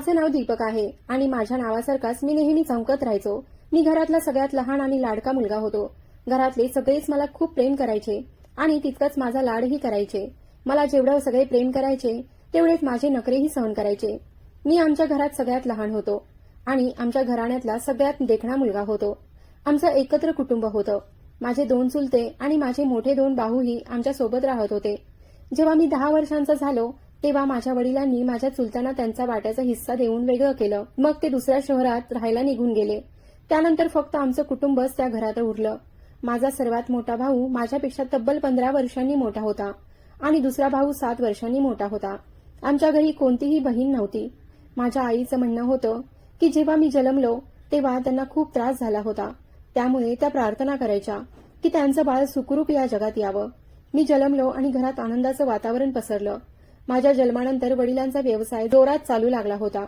माझं नाव दीपक आहे आणि माझ्या नावासारखाच मी नेहमी चमकत राहायचो. मी घरातला सगळ्यात लहान आणि लाडका मुलगा होतो. घरातले सगळेच मला खूप प्रेम करायचे आणि तितकंच माझा लाडही करायचे. मला जेवढं सगळे प्रेम करायचे तेवढेच माझे नखरेही सहन करायचे. मी आमच्या घरात सगळ्यात लहान होतो आणि आमच्या घराण्यातला सगळ्यात देखणा मुलगा होतो. आमचं एकत्र कुटुंब होतं. माझे दोन चुलते आणि माझे मोठे दोन भाऊही आमच्यासोबत राहत होते. जेव्हा मी दहा वर्षांचा झालो तेव्हा माझ्या वडिलांनी माझ्या चुलत्यांना त्यांचा वाट्याचा हिस्सा देऊन वेगळं केलं. मग ते दुसऱ्या शहरात राहायला निघून गेले. त्यानंतर फक्त आमचं कुटुंबच त्या घरात उरलं. माझा सर्वात मोठा भाऊ माझ्यापेक्षा तब्बल पंधरा वर्षांनी मोठा होता आणि दुसरा भाऊ सात वर्षांनी मोठा होता. आमच्या घरी कोणतीही बहीण नव्हती. माझ्या आईचं म्हणणं होतं की जेव्हा मी जन्मलो तेव्हा त्यांना खूप त्रास झाला होता. त्यामुळे त्या प्रार्थना करायच्या की त्यांचं बाळ सुखरूप या जगात यावं. मी जन्मलो आणि घरात आनंदाचं वातावरण पसरलं. माझ्या जन्मानंतर वडिलांचा व्यवसाय जोरात चालू लागला होता.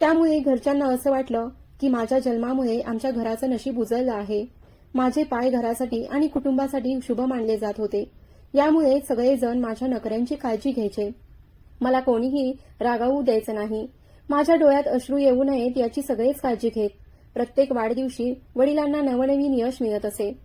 त्यामुळे घरच्यांना असं वाटलं की माझ्या जन्मामुळे आमच्या घराचं नशीब उजळलं आहे. माझे पाय घरासाठी आणि कुटुंबासाठी शुभ मानले जात होते. यामुळे सगळेजण माझ्या नकऱ्यांची काळजी घ्यायचे. मला कोणीही रागावू द्यायचं नाही. माझ्या डोळ्यात अश्रू येऊ नयेत याची सगळेच काळजी घेत. प्रत्येक वाढदिवशी वडिलांना नवनवीन यश मिळत असे.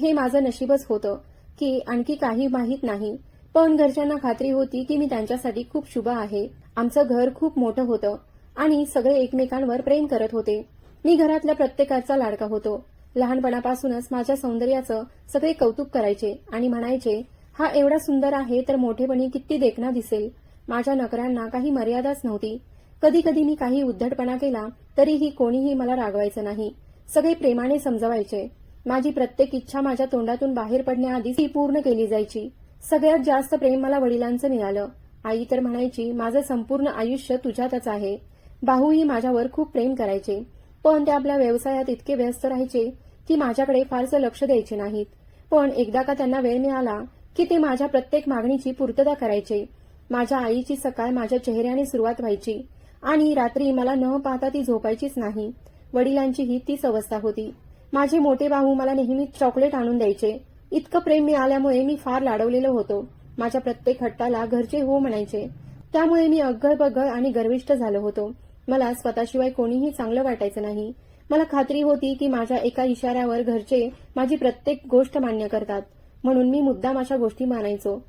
हे माझं नशीबच होतं की आणखी काही माहीत नाही. पण घरच्यांना खात्री होती की मी त्यांच्यासाठी खूप शुभ आहे. आमचं घर खूप मोठं होतं आणि सगळे एकमेकांवर प्रेम करत होते. मी घरातल्या प्रत्येकाचा लाडका होतो. लहानपणापासूनच माझ्या सौंदर्याचं सगळे कौतुक करायचे आणि म्हणायचे हा एवढा सुंदर आहे तर मोठेपणी किती देखणा दिसेल. माझ्या नकऱ्यांना काही मर्यादाच नव्हती. कधी कधी मी काही उद्धटपणा केला तरीही कोणीही मला रागवायचं नाही. सगळे प्रेमाने समजवायचे. माझी प्रत्येक इच्छा माझ्या तोंडातून बाहेर पडण्याआधी ती पूर्ण केली जायची. सगळ्यात जास्त प्रेम मला वडिलांचं मिळालं. आई तर म्हणायची माझं संपूर्ण आयुष्य तुझ्यातच आहे. भाऊही माझ्यावर खूप प्रेम करायचे. पण ते आपल्या व्यवसायात इतके व्यस्त राहायचे की माझ्याकडे फारसं लक्ष द्यायचे नाहीत. पण एकदा का त्यांना वेळ मिळाला की ते माझ्या प्रत्येक मागणीची पूर्तता करायचे. माझ्या आईची सकाळ माझ्या चेहऱ्याने सुरुवात व्हायची. आणि रात्री मला न पाहता ती झोपायचीच नाही. वडिलांचीही तीच अवस्था होती. माझे मोठे भाऊ मला नेहमी चॉकलेट आणून द्यायचे. इतकं प्रेम मिळाल्यामुळे मी फार लाडवलेलो होतो. माझ्या प्रत्येक हट्टाला घरचे हो म्हणायचे. त्यामुळे मी अग्गळ बग्गळ आणि गर्विष्ठ झालो होतो. मला स्वतःशिवाय कोणीही चांगलं वाटायचं नाही. मला खात्री होती की माझ्या एका इशाऱ्यावर घरचे माझी प्रत्येक गोष्ट मान्य करतात. म्हणून मी मुद्दाम अशा गोष्टी मानायचो.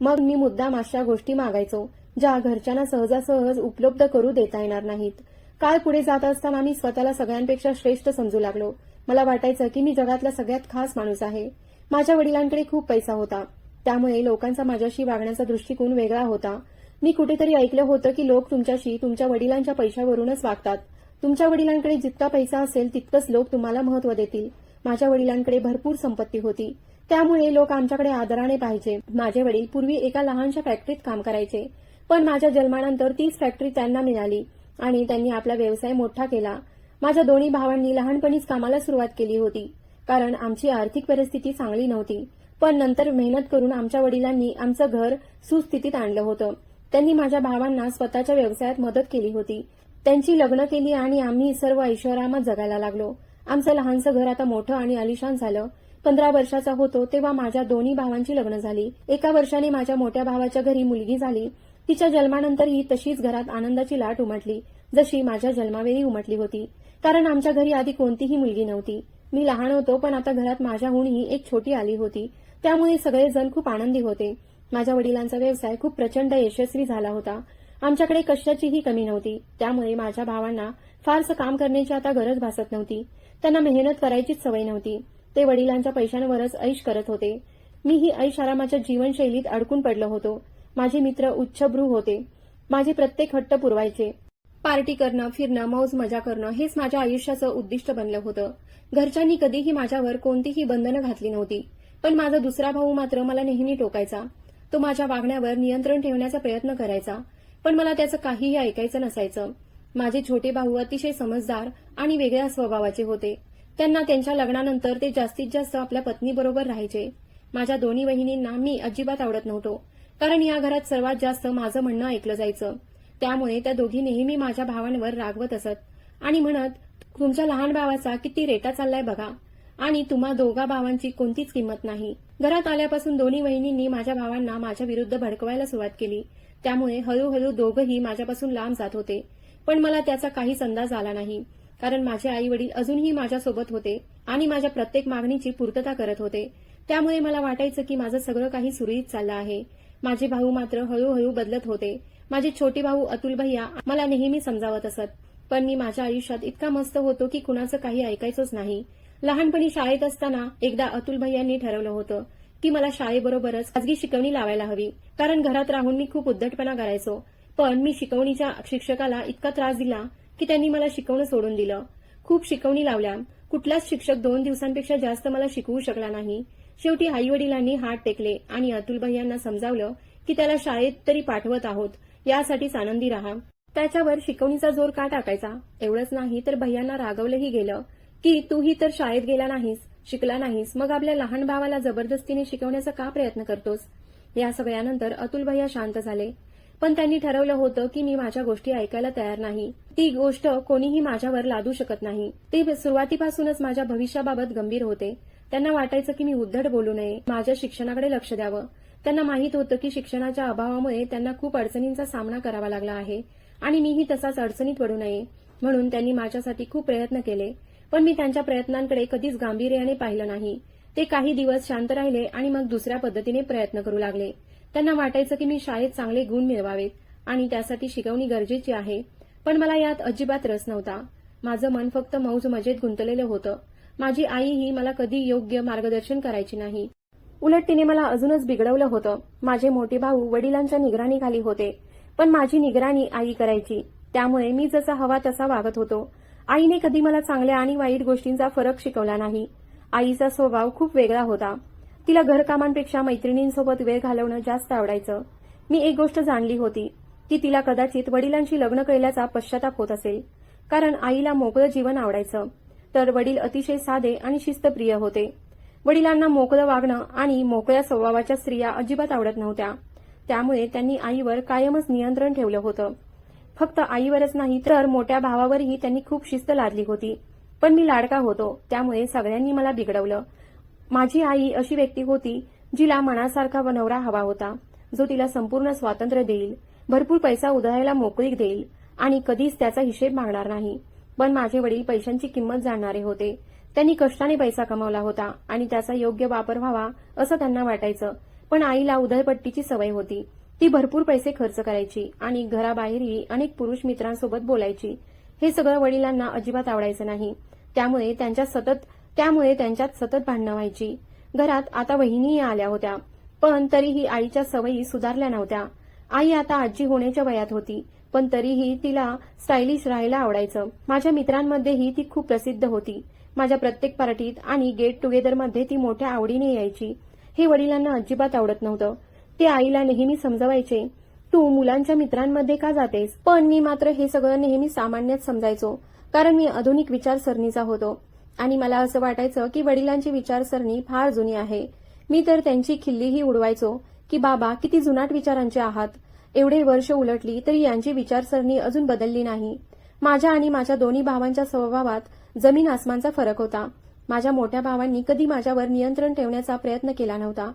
मग मी मुद्दाम अशा गोष्टी मागायचो ज्या घरच्यांना सहजासहज उपलब्ध करू देता येणार नाहीत. काळ पुढे जात असताना मी स्वतःला सगळ्यांपेक्षा श्रेष्ठ समजू लागलो. मला वाटायचं की मी जगातला सगळ्यात खास माणूस आहे. माझ्या वडिलांकडे खूप पैसा होता. त्यामुळे लोकांचा माझ्याशी वागण्याचा दृष्टिकोन वेगळा होता. मी कुठेतरी ऐकलं होतं की लोक तुमच्याशी तुमच्या वडिलांच्या पैशावरूनच वागतात. तुमच्या वडिलांकडे जितका पैसा असेल तितकंच लोक तुम्हाला महत्त्व देतील. माझ्या वडिलांकडे भरपूर संपत्ती होती. त्यामुळे लोक आमच्याकडे आदराने पाहिजे माझे वडील पूर्वी एका लहानशा फॅक्टरीत काम करायचे. पण माझ्या जन्मानंतर तीच फॅक्टरी त्यांना मिळाली आणि त्यांनी आपला व्यवसाय मोठा केला. माझ्या दोन्ही भावांनी लहानपणीच कामाला सुरुवात केली होती. कारण आमची आर्थिक परिस्थिती चांगली नव्हती. पण नंतर मेहनत करून आमच्या वडिलांनी आमचं घर सुस्थितीत आणलं होतं. त्यांनी माझ्या भावांना स्वतःच्या व्यवसायात मदत केली होती. त्यांची लग्न केली आणि आम्ही सर्व ऐश्वरामात जगायला लागलो. आमचं लहानसं घर आता मोठं आणि आलिशान झालं. पंधरा वर्षाचा होतो तेव्हा माझ्या दोन्ही भावांची लग्न झाली. एका वर्षाने माझ्या मोठ्या भावाच्या घरी मुलगी झाली. तिच्या जन्मानंतरही तशीच घरात आनंदाची लाट उमटली जशी माझ्या जन्मावेळी उमटली होती. कारण आमच्या घरी आधी कोणतीही मुलगी नव्हती. मी लहान होतो पण आता घरात माझ्याहूनही एक छोटी आली होती. त्यामुळे सगळेजण खूप आनंदी होते. माझ्या वडिलांचा व्यवसाय खूप प्रचंड यशस्वी झाला होता. आमच्याकडे कशाचीही कमी नव्हती. त्यामुळे माझ्या भावांना फारसं काम करण्याची आता गरज भासत नव्हती. त्यांना मेहनत करायचीच सवय नव्हती. ते वडिलांच्या पैशांवरच ऐश करत होते. मी ही ऐश आरामाच्या जीवनशैलीत अडकून पडलो होतो. माझे मित्र उच्चभ्रू होते. माझे प्रत्येक हट्ट पुरवायचे. पार्टी करणं फिरणं मौज मजा करणं हेच माझ्या आयुष्याचं उद्दिष्ट बनलं होतं. घरच्यांनी कधीही माझ्यावर कोणतीही बंधनं घातली नव्हती. पण माझा दुसरा भाऊ मात्र मला नेहमी टोकायचा. तो माझ्या वागण्यावर नियंत्रण ठेवण्याचा प्रयत्न करायचा. पण मला त्याचं काहीही ऐकायचं नसायचं. माझे छोटे भाऊ अतिशय समजदार आणि वेगळ्या स्वभावाचे होते. त्यांना त्यांच्या लग्नानंतर ते जास्तीत जास्त आपल्या पत्नीबरोबर राहायचे. माझ्या दोन्ही वहिनींना मी अजिबात आवडत नव्हतो. कारण या घरात सर्वात जास्त माझं म्हणणं ऐकलं जायचं. त्यामुळे त्या दोघी नेहमी माझ्या भावांवर रागवत असत. आणि म्हणत तुमच्या लहान भावाचा किती रेटा चाललाय बघा. आणि तुम्हा दोघा भावांची कोणतीच किंमत नाही. घरात आल्यापासून दोन्ही वहिनींनी माझ्या भावांना माझ्या विरुद्ध भडकवायला सुरुवात केली. त्यामुळे हळूहळू दोघंही माझ्यापासून लांब जात होते. पण मला त्याचा काहीच अंदाज आला नाही. कारण माझे आई वडील अजूनही माझ्यासोबत होते आणि माझ्या प्रत्येक मागणीची पूर्तता करत होते. त्यामुळे मला वाटायचं की माझं सगळं काही सुरळीत चाललं आहे. माझे भाऊ मात्र हळूहळू बदलत होते. माझे छोटे भाऊ अतुल भैया मला नेहमी समजावत असत. पण मी माझ्या आयुष्यात इतका मस्त होतो की कुणाचं काही ऐकायचंच नाही. लहानपणी शाळेत असताना एकदा अतुल भैयांनी ठरवलं होतं की मला शाळेबरोबरच खाजगी शिकवणी लावायला हवी कारण घरात राहून मी खूप उद्धटपणा करायचो. पण मी शिकवणीच्या शिक्षकाला इतका त्रास दिला की त्यांनी मला शिकवणं सोडून दिलं. खूप शिकवणी लावल्या. कुठलाच शिक्षक दोन दिवसांपेक्षा जास्त मला शिकवू शकला नाही. शेवटी आई वडिलांनी हात टेकले आणि अतुल भैयांना समजावलं की त्याला शाळेत तरी पाठवत आहोत. यासाठीच आनंदी राहा. त्याच्यावर शिकवणीचा जोर का टाकायचा? एवढंच नाही तर भैयांना रागवलंही गेलं. की तूही तर शाळेत गेला नाहीस शिकला नाहीस मग आपल्या लहान भावाला जबरदस्तीने शिकवण्याचा का प्रयत्न करतोस? या सगळ्यानंतर अतुल भैया शांत झाले. पण त्यांनी ठरवलं होतं की मी माझ्या गोष्टी ऐकायला तयार नाही. ती गोष्ट कोणीही माझ्यावर लादू शकत नाही. ते सुरुवातीपासूनच माझ्या भविष्याबाबत गंभीर होते. त्यांना वाटायचं की मी उद्धट बोलू नये. माझ्या शिक्षणाकडे लक्ष द्यावं. त्यांना माहीत होतं की शिक्षणाच्या अभावामुळे त्यांना खूप अडचणींचा सामना करावा लागला आहे. आणि मीही तसाच अडचणीत पडू नये म्हणून त्यांनी माझ्यासाठी खूप प्रयत्न केले. पण मी त्यांच्या प्रयत्नांकडे कधीच गांभीर्याने पाहिलं नाही. ते काही दिवस शांत राहिले आणि मग दुसऱ्या पद्धतीने प्रयत्न करू लागले. त्यांना वाटायचं की मी शाळेत चांगले गुण मिळवावेत आणि त्यासाठी शिकवणी गरजेची आहे पण मला यात अजिबात रस नव्हता. माझं मन फक्त मौज मजेत गुंतलेलं होतं. माझी आईही मला कधी योग्य मार्गदर्शन करायची नाही. उलट तिने मला अजूनच बिघडवलं होतं. माझे मोठे भाऊ वडिलांच्या निगराणीखाली होते. पण माझी निगराणी आई करायची. त्यामुळे मी जसा हवा तसा वागत होतो. आईने कधी मला चांगल्या आणि वाईट गोष्टींचा फरक शिकवला नाही. आईचा स्वभाव खूप वेगळा होता. तिला घरकामांपेक्षा मैत्रिणींसोबत वेळ घालवणं जास्त आवडायचं. मी एक गोष्ट जाणली होती. की तिला कदाचित वडिलांशी लग्न केल्याचा पश्चाताप होत असेल. कारण आईला मोकळं जीवन आवडायचं. तर वडील अतिशय साधे आणि शिस्तप्रिय होते. वडिलांना मोकळं वागणं आणि मोकळ्या स्वभावाच्या स्त्रिया अजिबात आवडत नव्हत्या. त्यामुळे त्यांनी आईवर कायमच नियंत्रण ठेवलं होतं. फक्त आईवरच नाही तर मोठ्या भावावरही त्यांनी खूप शिस्त लादली होती. पण मी लाडका होतो त्यामुळे सगळ्यांनी मला बिघडवलं. माझी आई अशी व्यक्ती होती जिला मनासारखा बनवरा हवा होता जो तिला संपूर्ण स्वातंत्र्य देईल भरपूर पैसा उधळायला मोकळीक देईल आणि कधीच त्याचा हिशेब मागणार नाही. पण माझे वडील पैशांची किंमत जाणणारे होते. त्यांनी कष्टाने पैसा कमावला होता आणि त्याचा योग्य वापर व्हावा असं त्यांना वाटायचं. पण आईला उधळपट्टीची सवय होती. ती भरपूर पैसे खर्च करायची आणि घराबाहेरही अनेक पुरुष मित्रांसोबत बोलायची. हे सगळं वडिलांना अजिबात आवडायचं नाही. त्यामुळे त्यांच्या सतत त्यामुळे त्यांच्यात सतत भांडणं व्हायची. घरात आता वहिनीही आल्या होत्या. पण तरीही आईच्या सवयी सुधारल्या नव्हत्या. आई आता आजी होण्याच्या वयात होती. पण तरीही तिला स्टायलिश राहायला आवडायचं. माझ्या मित्रांमध्येही ती खूप प्रसिद्ध होती. माझ्या प्रत्येक पार्टीत आणि गेट टुगेदरमध्ये ती मोठ्या आवडीने यायची. हे वडिलांना अजिबात आवडत नव्हतं. ते आईला नेहमी समजवायचे तू मुलांच्या मित्रांमध्ये का जातेस? पण मी मात्र हे सगळं नेहमी सामान्यच समजायचो कारण मी आधुनिक विचारसरणीचा होतो. आणि मला असं वाटायचं की वडिलांची विचारसरणी फार जुनी आहे. मी तर त्यांची खिल्लीही उडवायचो की बाबा किती जुनाट विचारांचे आहात. एवढे वर्ष उलटली तरी यांची विचारसरणी अजून बदलली नाही. माझ्या आणि माझ्या दोन्ही भावांच्या स्वभावात जमीन आसमानचा फरक होता. माझ्या मोठ्या भावांनी कधी माझ्यावर नियंत्रण ठेवण्याचा प्रयत्न केला नव्हता.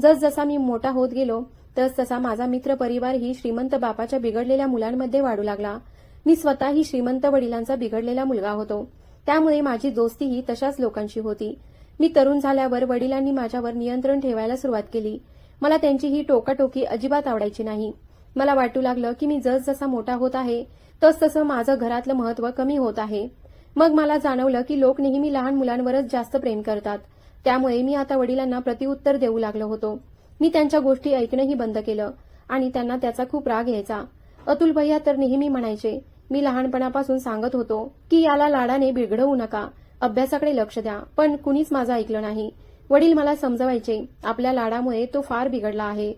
जसजसा मी मोठा होत गेलो तस तसा माझा मित्र परिवारही श्रीमंत बापाच्या बिघडलेल्या मुलांमध्ये वाढू लागला. मी स्वतःही श्रीमंत वडिलांचा बिघडलेला मुलगा होतो. त्यामुळे माझी दोस्तीही तशाच लोकांशी होती. मी तरुण झाल्यावर वडिलांनी माझ्यावर नियंत्रण ठेवायला सुरुवात केली. मला त्यांची ही टोकाटोकी अजिबात आवडायची नाही. मला वाटू लागलं की मी जसजसा मोठा होत आहे तसतसं माझं घरातलं महत्त्व कमी होत आहे. मग मला जाणवलं की लोक नेहमी लहान मुलांवरच जास्त प्रेम करतात. त्यामुळे मी आता वडिलांना प्रतिउत्तर देऊ लागलो होतो. मी त्यांच्या गोष्टी ऐकणंही बंद केलं आणि त्यांना त्याचा खूप राग यायचा. अतुल भैया तर नेहमी म्हणायचे मी लहानपणापासून सांगत होतो की याला लाडाने बिघडवू नका. अभ्यासाकडे लक्ष द्या. पण कुणीच माझं ऐकलं नाही. वडील मला समजवायचे आपल्या लाडामुळे तो फार बिघडला आहे.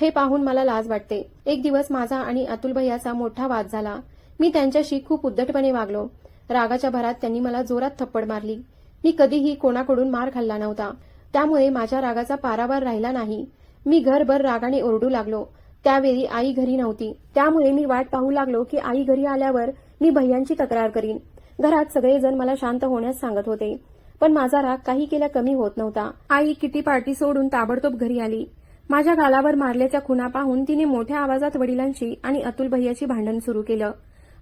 हे पाहून मला लाज वाटते. एक दिवस माझा आणि अतुल भैयाचा मोठा वाद झाला. मी त्यांच्याशी खूप उद्धटपणे वागलो. रागाच्या भरात त्यांनी मला जोरात थप्पड मारली. मी कधीही कोणाकडून मार खाल्ला नव्हता. त्यामुळे माझ्या रागाचा पारावार राहिला नाही. मी घरभर रागाने ओरडू लागलो. त्यावेळी आई घरी नव्हती. त्यामुळे मी वाट पाहू लागलो की आई घरी आल्यावर मी भैयांची तक्रार करीन. घरात सगळेजण मला शांत होण्यास सांगत होते. पण माझा राग काही केल्या कमी होत नव्हता. आई किटी पार्टी सोडून ताबडतोब घरी आली. माझ्या गालावर मारल्याच्या खुणा पाहून तिने मोठ्या आवाजात वडिलांशी आणि अतुल भैयाशी भांडण सुरू केलं.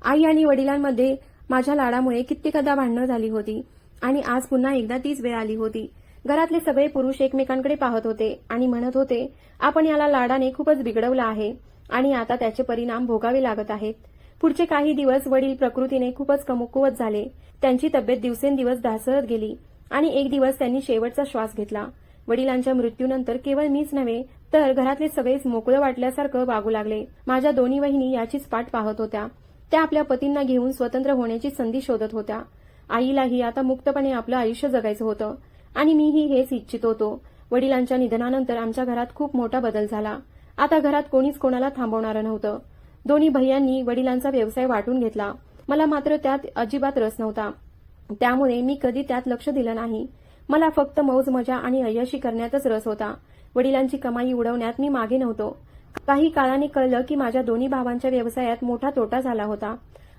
आई आणि वडिलांमध्ये माझ्या लाडामुळे कित्येकदा भांडणं झाली होती. आणि आज पुन्हा एकदा तीच वेळ आली होती. घरातले सगळे पुरुष एकमेकांकडे पाहत होते आणि म्हणत होते आपण याला लाडाने खूपच बिघडवलं आहे आणि आता त्याचे परिणाम भोगावे लागत आहेत. पुढचे काही दिवस वडील प्रकृतीने खूपच कमकुवत झाले. त्यांची तब्येत दिवसेंदिवस ढासळत गेली आणि एक दिवस त्यांनी शेवटचा श्वास घेतला. वडिलांच्या मृत्यूनंतर केवळ मीच नव्हे तर घरातले सगळेच मोकळं वाटल्यासारखं वागू लागले. माझ्या दोन्ही वहिनी याचीच पाठ पाहत होत्या. त्या आपल्या पतींना घेऊन स्वतंत्र होण्याची संधी शोधत होत्या. आईलाही आता मुक्तपणे आपलं आयुष्य जगायचं होतं. आणि मीही हेच इच्छित होतो. वडिलांच्या निधनानंतर आमच्या घरात खूप मोठा बदल झाला. आता घरात कोणीच कोणाला थांबवणारं नव्हतं. दोन्ही भैयांनी वडिलांचा व्यवसाय वाटून घेतला. मला मात्र त्यात अजिबात रस नव्हता. त्यामुळे मी कधी त्यात लक्ष दिलं नाही. मला फक्त मौज मजा आणि अय्याशी करण्यातच रस होता. वडिलांची कमाई उडवण्यात मी मागे नव्हतो. काही काळाने कळलं की माझ्या दोन्ही भावांच्या व्यवसायात मोठा तोटा झाला होता.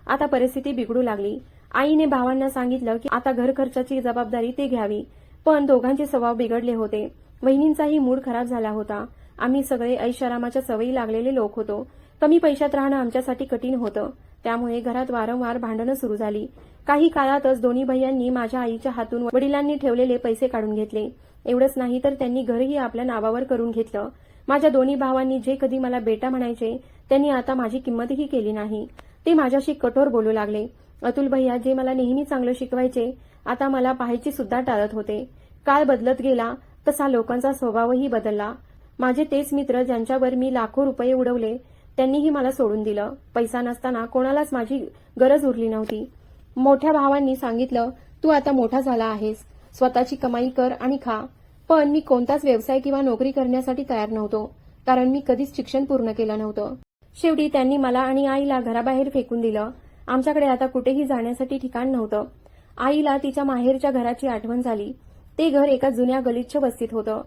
आता परिस्थिती बिघडू लागली. आईने भावांना सांगितलं की आता घर खर्चाची जबाबदारी ते घ्यावी. पण दोघांचे स्वभाव बिघडले होते. वहिनींचाही मूड खराब झाला होता. आम्ही सगळे ऐशारामाच्या सवयी लागलेले लोक होतो. कमी पैशात राहणं आमच्यासाठी कठीण होतं. त्यामुळे घरात वारंवार भांडणं सुरू झाली. काही काळातच दोन्ही भैयांनी माझ्या आईच्या हातून वडिलांनी ठेवलेले पैसे काढून घेतले. एवढंच नाही तर त्यांनी घरही आपल्या नावावर करून घेतलं. माझ्या दोन्ही भावांनी जे कधी मला बेटा म्हणायचे त्यांनी आता माझी किंमतही केली नाही. ते माझ्याशी कठोर बोलू लागले. अतुल भैया जे मला नेहमी चांगलं शिकवायचे आता मला पाहायची सुद्धा टाळत होते. काळ बदलत गेला तसा लोकांचा स्वभावही बदलला. माझे तेच मित्र ज्यांच्यावर मी लाखो रुपये उडवले त्यांनीही मला सोडून दिलं. पैसा नसताना कोणालाच माझी गरज उरली नव्हती. मोठ्या भावांनी सांगितलं तू आता मोठा झाला आहेस. स्वतःची कमाई कर आणि खा. पण मी कोणताच व्यवसाय किंवा नोकरी करण्यासाठी तयार नव्हतो कारण मी कधीच शिक्षण पूर्ण केलं नव्हतं. शेवटी त्यांनी मला आणि आईला घराबाहेर फेकून दिलं. आमच्याकडे आता कुठेही जाण्यासाठी ठिकाण नव्हतं. आईला तिच्या माहेरच्या घराची आठवण झाली. ते घर एका जुन्या गलिच्छ वस्तीत होतं.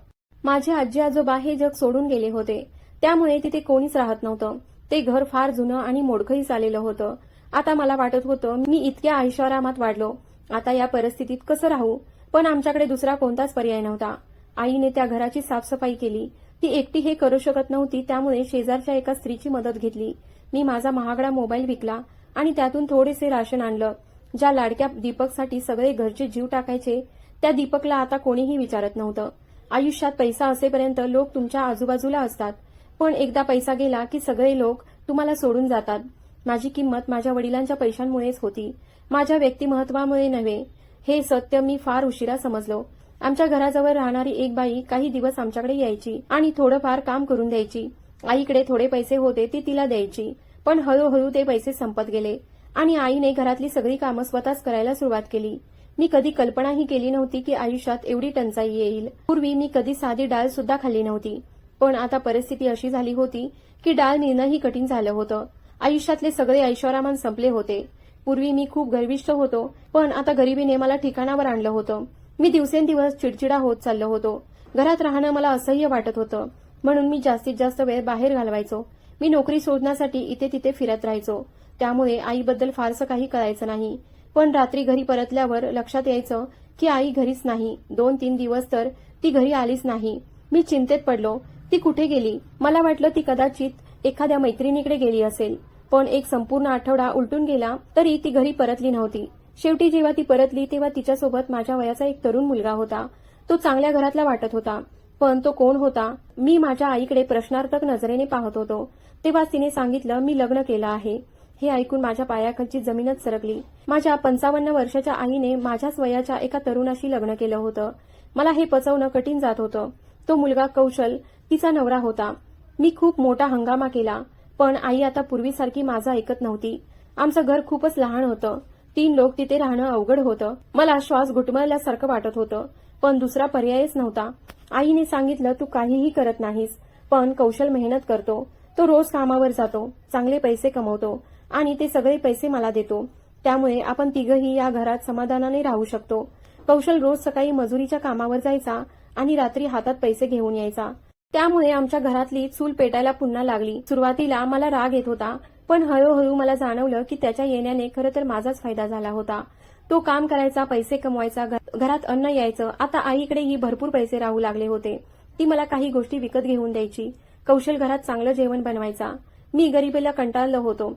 माझे आजी आजोबा हे जग सोडून गेले होते. त्यामुळे तिथे कोणीच राहत नव्हतं. ते घर फार जुनं आणि मोडखही चाललेलं होतं. आता मला वाटत होतं मी इतक्या ऐशारामात वाढलो. आता या परिस्थितीत कसं राहू? पण आमच्याकडे दुसरा कोणताच पर्याय नव्हता. आईने त्या घराची साफसफाई केली. ती एकटी हे करू शकत नव्हती त्यामुळे शेजारच्या एका स्त्रीची मदत घेतली. मी माझा महागडा मोबाईल विकला आणि त्यातून थोडेसे राशन आणलं. ज्या लाडक्या दीपकसाठी सगळे घरचे जीव टाकायचे त्या दीपकला आता कोणीही विचारत नव्हतं. आयुष्यात पैसा असेपर्यंत लोक तुमच्या आजूबाजूला असतात. पण एकदा पैसा गेला की सगळे लोक तुम्हाला सोडून जातात. माझी किंमत माझ्या वडिलांच्या पैशांमुळेच होती. माझ्या व्यक्तिमत्वामुळे नव्हे. हे सत्य मी फार उशिरा समजलो. आमच्या घराजवळ राहणारी एक बाई काही दिवस आमच्याकडे यायची आणि थोडंफार काम करून द्यायची. आईकडे थोडे पैसे होते ती तिला द्यायची. पण हळूहळू ते पैसे संपत गेले आणि आईने घरातली सगळी कामं स्वतःच करायला सुरुवात केली. मी कधी कल्पनाही केली नव्हती की आयुष्यात एवढी टंचाई येईल. पूर्वी मी कधी साधी डाळ सुद्धा खाल्ली नव्हती. पण आता परिस्थिती अशी झाली होती की डाळ मिळणंही कठीण झालं होतं. आयुष्यातले सगळे ऐश्वरामान संपले होते. पूर्वी मी खूप गर्विष्ठ होतो पण आता गरिबीने मला ठिकाणावर आणलं होतं. मी दिवसेंदिवस चिडचिडा होत चाललो होतो. घरात राहणं मला असह्य वाटत होतं. म्हणून मी जास्तीत जास्त वेळ बाहेर घालवायचो. मी नोकरी शोधण्यासाठी इथे तिथे फिरत राहायचो. त्यामुळे आईबद्दल फारसं काही कळायचं नाही. पण रात्री घरी परतल्यावर लक्षात यायचं की आई घरीच नाही. दोन तीन दिवस तर ती घरी आलीच नाही. मी चिंतेत पडलो. ती कुठे गेली? मला वाटलं ती कदाचित एखाद्या मैत्रिणीकडे गेली असेल. पण एक संपूर्ण आठवडा उलटून गेला तरी ती घरी परतली नव्हती. शेवटी जेव्हा ती परतली तेव्हा तिच्यासोबत माझ्या वयाचा एक तरुण मुलगा होता. तो चांगल्या घरातला वाटत होता. पण तो कोण होता? मी माझ्या आईकडे प्रश्नार्थक नजरेने पाहत होतो. तेव्हा तिने सांगितलं मी लग्न केलं आहे. हे ऐकून माझ्या पायाखालची जमीनच सरकली. माझ्या पंचावन्न वर्षाच्या आईने माझ्याच वयाच्या एका तरुणाशी लग्न केलं होतं. मला हे पचवणं कठीण जात होतं. तो मुलगा कौशल तिचा नवरा होता. मी खूप मोठा हंगामा केला. पण आई आता पूर्वीसारखी माझं ऐकत नव्हती. आमचं घर खूपच लहान होतं. तीन लोक तिथे राहणं अवघड होतं. मला श्वास घुटमळल्यासारखं वाटत होतं. पण दुसरा पर्यायच नव्हता. आईने सांगितलं तू काहीही करत नाहीस पण कौशल मेहनत करतो. तो रोज कामावर जातो चांगले पैसे कमवतो आणि ते सगळे पैसे मला देतो. त्यामुळे आपण तिघही या घरात समाधानाने राहू शकतो. कौशल रोज सकाळी मजुरीच्या कामावर जायचा आणि रात्री हातात पैसे घेऊन यायचा. त्यामुळे आमच्या घरातली चूल पेटायला पुन्हा लागली. सुरुवातीला मला राग येत होता पण हळूहळू मला जाणवलं की त्याच्या येण्याने खरं तर माझाच फायदा झाला होता. तो काम करायचा पैसे कमवायचा घरात अन्न यायचं आता आईकडेही भरपूर पैसे राहू लागले होते. ती मला काही गोष्टी विकत घेऊन द्यायची. कौशल घरात चांगलं जेवण बनवायचा. मी गरिबीला कंटाळलो होतो.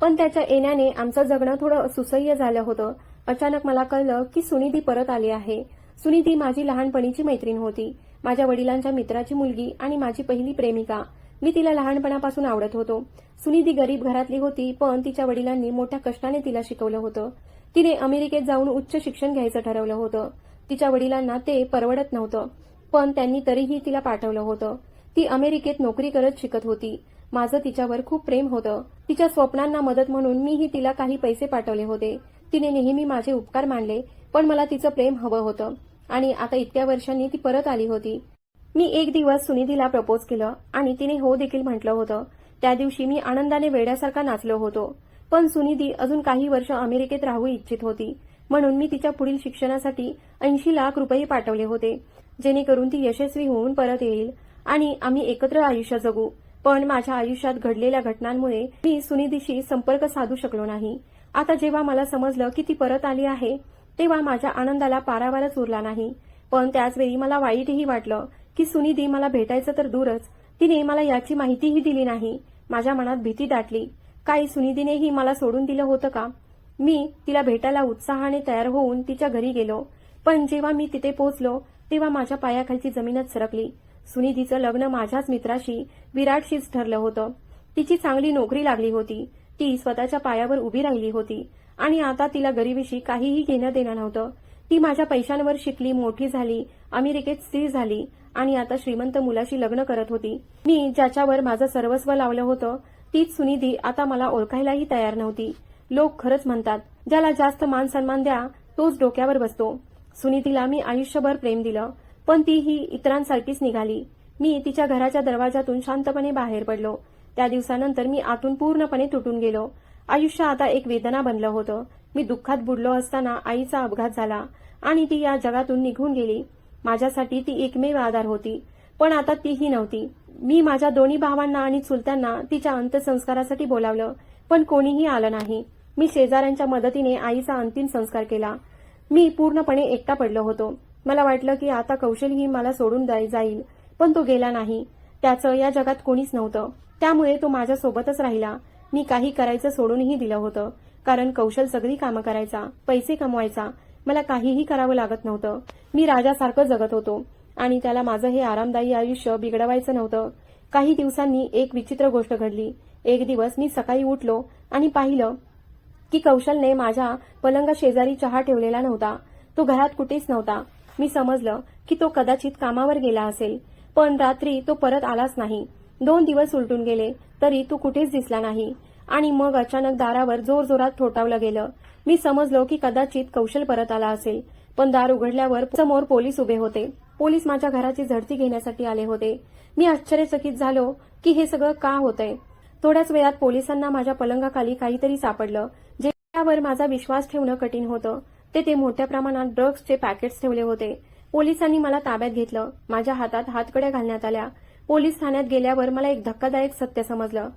पण त्याच्या येण्याने आमचं जगणं थोडं सुसह्य झालं होतं. अचानक मला कळलं की सुनिधी परत आली आहे. सुनिधी माझी लहानपणीची मैत्रीण होती. माझ्या वडिलांच्या मित्राची मुलगी आणि माझी पहिली प्रेमिका. मी तिला लहानपणापासून आवडत होतो. सुनिधी गरीब घरातली होती पण तिच्या वडिलांनी मोठ्या कष्टाने तिला शिकवलं होतं. तिने अमेरिकेत जाऊन उच्च शिक्षण घ्यायचं ठरवलं होतं. तिच्या वडिलांना ते परवडत नव्हतं पण त्यांनी तरीही तिला पाठवलं होतं. ती अमेरिकेत नोकरी करत शिकत होती. माझं तिच्यावर खूप प्रेम होतं. तिच्या स्वप्नांना मदत म्हणून मीही तिला काही पैसे पाठवले होते. तिने नेहमी माझे उपकार मानले पण मला तिचं प्रेम हवं होतं. आणि आता इतक्या वर्षांनी ती परत आली होती. मी एक दिवस सुनिधीला प्रपोज केलं आणि तिने हो देखील म्हटलं होतं. त्या दिवशी मी आनंदाने वेड्यासारखा नाचलो होतो. पण सुनिधी अजून काही वर्ष अमेरिकेत राहू इच्छित होती. म्हणून मी तिच्या पुढील शिक्षणासाठी ऐंशी लाख रुपये पाठवले होते जेणेकरून ती यशस्वी होऊन परत येईल आणि आम्ही एकत्र आयुष्य जगू. पण माझ्या आयुष्यात घडलेल्या घटनांमुळे मी सुनिधीशी संपर्क साधू शकलो नाही. आता जेव्हा मला समजलं की ती परत आली आहे तेव्हा माझ्या आनंदाला पारावारच उरला नाही. पण त्याचवेळी मला वाईटही वाटलं की सुनिधी मला भेटायचं तर दूरच. तिने मला याची माहितीही दिली नाही. माझ्या मनात भीती दाटली. काही सुनिधीनेही मला सोडून दिलं होतं का? मी तिला भेटायला उत्साहाने तयार होऊन तिच्या घरी गेलो. पण जेव्हा मी तिथे पोहोचलो तेव्हा माझ्या पायाखालची जमीनच सरकली. सुनिधीचं लग्न माझ्याच मित्राशी विराटशीच ठरलं होतं. तिची चांगली नोकरी लागली होती. ती स्वतःच्या पायावर उभी राहिली होती. आणि आता तिला गरिबीशी काहीही घेणं देणं नव्हतं. ती माझ्या पैशांवर शिकली मोठी झाली अमेरिकेत स्थिर झाली आणि आता श्रीमंत मुलाशी लग्न करत होती. मी ज्याच्यावर माझं सर्वस्व लावलं होतं तीच सुनिधी आता मला ओळखायलाही तयार नव्हती. लोक खरंच म्हणतात ज्याला जास्त मान सन्मान द्या तोच डोक्यावर बसतो. सुनीतीला मी आयुष्यभर प्रेम दिलं पण ती ही इतरांसारखीच निघाली. मी तिच्या घराच्या दरवाजातून शांतपणे बाहेर पडलो. त्या दिवसानंतर मी आतून पूर्णपणे तुटून गेलो. आयुष्य आता एक वेदना बनलं होतं. मी दुःखात बुडलो असताना आईचा अपघात झाला आणि ती या जगातून निघून गेली. माझ्यासाठी ती एकमेव आधार होती. पण आता तीही नव्हती. मी माझ्या दोन्ही भावांना आणि चुलत्यांना तिच्या अंत्यसंस्कारासाठी बोलावलं पण कोणीही आलं नाही. मी शेजाऱ्यांच्या मदतीने आईचा अंतिम संस्कार केला. मी पूर्णपणे एकटा पडलो होतो. मला वाटलं की आता कौशलही मला सोडून जाईल पण तो गेला नाही. त्याचं या जगात कोणीच नव्हतं. त्यामुळे तो माझ्यासोबतच राहिला. मी काही करायचं सोडूनही दिलं होतं. कारण कौशल सगळी कामं करायचा पैसे कमवायचा मला काहीही करावं लागत नव्हतं. मी राजासारखं जगत होतो आणि त्याला माझं हे आरामदायी आयुष्य बिघडवायचं नव्हतं. काही दिवसांनी एक विचित्र गोष्ट घडली. एक दिवस मी सकाळी उठलो आणि पाहिलं की कौशलने माझ्या पलंगा शेजारी चहा ठेवलेला नव्हता. तो घरात कुठेच नव्हता. मी समजलं की तो कदाचित कामावर गेला असेल. पण रात्री तो परत आलाच नाही. दोन दिवस उलटून गेले. तरी तू कुठेच दिसला नाही. आणि मग अचानक दारावर जोरजोरात ठोठावलं गेलं. मी समजलो की कदाचित कौशल परत आला असेल पण दार उघडल्यावर समोर पोलीस उभे होते. पोलीस माझ्या घराची झडती घेण्यासाठी आले होते. मी आश्चर्यचकित झालो की हे सगळं का होतंय? थोड्याच वेळात पोलिसांना माझ्या पलंगाखाली काहीतरी सापडलं ज्यावर माझा विश्वास ठेवणं कठीण होतं. तेथे मोठ्या प्रमाणात ड्रग्सचे पॅकेट्स ठेवले होते. पोलिसांनी मला ताब्यात घेतलं. माझ्या हातात हातकड्या घालण्यात आल्या. पोलीस ठाण्यात गेल्यावर मला एक धक्कादायक सत्य समजलं.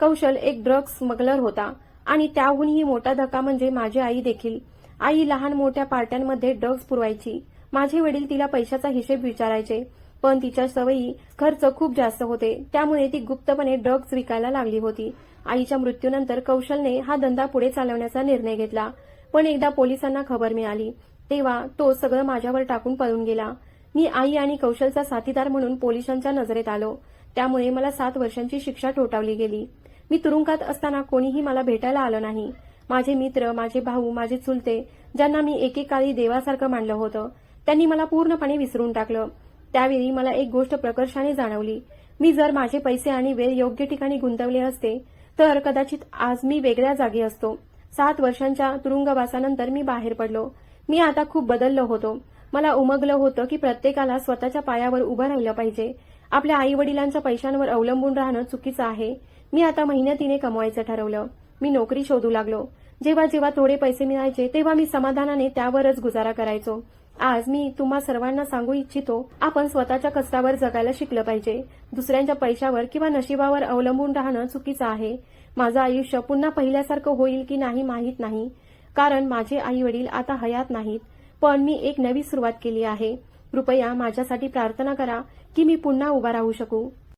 कौशल एक ड्रग्स स्मगलर होता आणि त्याहूनही मोठा धक्का म्हणजे माझी आई देखील. आई लहान मोठ्या पार्ट्यांमध्ये ड्रग्ज पुरवायची. माझे वडील तिला पैशाचा हिशेब विचारायचे पण तिच्या सवयी खर्च खूप जास्त होते. त्यामुळे ती गुप्तपणे ड्रग्ज विकायला लागली होती. आईच्या मृत्यूनंतर कौशलने हा धंदा पुढे चालवण्याचा निर्णय घेतला. पण एकदा पोलिसांना खबर मिळाली तेव्हा तो सगळं माझ्यावर टाकून पळून गेला. मी आई आणि कौशलचा साथीदार म्हणून पोलिसांच्या नजरेत आलो. त्यामुळे मला सात वर्षांची शिक्षा ठोठावली गेली. मी तुरुंगात असताना कोणीही मला भेटायला आलं नाही. माझे मित्र माझे भाऊ माझे चुलते ज्यांना मी एकेकाळी देवासारखं मानलं होतं त्यांनी मला पूर्णपणे विसरून टाकलं. त्यावेळी मला एक गोष्ट प्रकर्षाने जाणवली. मी जर माझे पैसे आणि वेळ योग्य ठिकाणी गुंतवले असते तर कदाचित आज मी वेगळ्या जागी असतो. सात वर्षांच्या तुरुंगवासानंतर मी बाहेर पडलो. मी आता खूप बदललो होतो. मला उमगलं होतं की प्रत्येकाला स्वतःच्या पायावर उभं राहिलं पाहिजे. आपल्या आई वडिलांच्या पैशांवर अवलंबून राहणं चुकीचं आहे. मी आता मेहनतीने कमवायचं ठरवलं. मी नोकरी शोधू लागलो. जेव्हा जेव्हा थोडे पैसे मिळायचे तेव्हा मी समाधानाने त्यावरच गुजारा करायचो. आज मी तुम्हा सर्वांना सांगू इच्छितो आपण स्वतःच्या कष्टावर जगायला शिकलं पाहिजे. दुसऱ्यांच्या पैशावर किंवा नशिबावर अवलंबून राहणं चुकीचं आहे. माझं आयुष्य पुन्हा पहिल्यासारखं होईल की नाही माहीत नाही. कारण माझे आई वडील आता हयात नाहीत. पण मी एक नवी सुरुवात केली आहे. कृपया माझ्यासाठी प्रार्थना करा की मी पुन्हा उभा राहू शकू.